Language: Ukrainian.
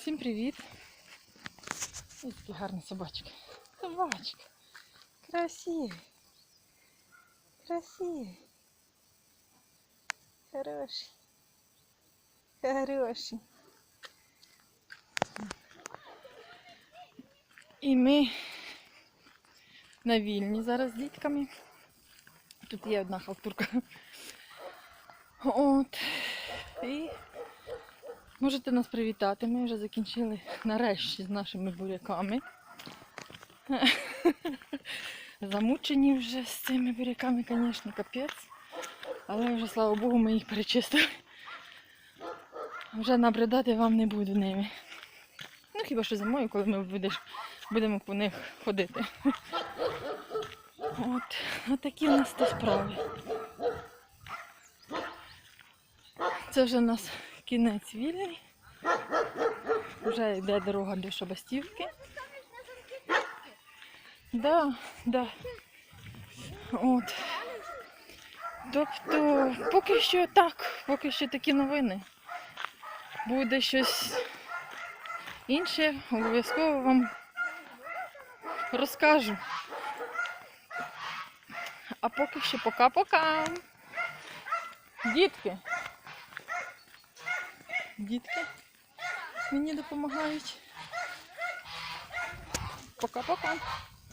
Всім привіт! Ось такі гарні собачки. Собачки. Красиві. Красиві. Хороші. Хороші. І ми на вільні зараз з дітками. Тут є одна халтурка. От. І можете нас привітати. Ми вже закінчили нарешті з нашими буряками. Замучені вже з цими буряками, звісно, капець. Але вже, слава Богу, ми їх перечистили. Вже набридати вам не буду ними. Ну, хіба що зимою, коли ми будеш, будемо по них ходити. От, от такі у нас то справи. Це вже у нас кінець вільний. Вже йде дорога до Шабастівки. Да, да. От. Тобто, поки що так, поки що такі новини. Буде щось інше, обов'язково вам розкажу. А поки що пока-пока. Дітки. Дітки мені допомагають. Пока-пока.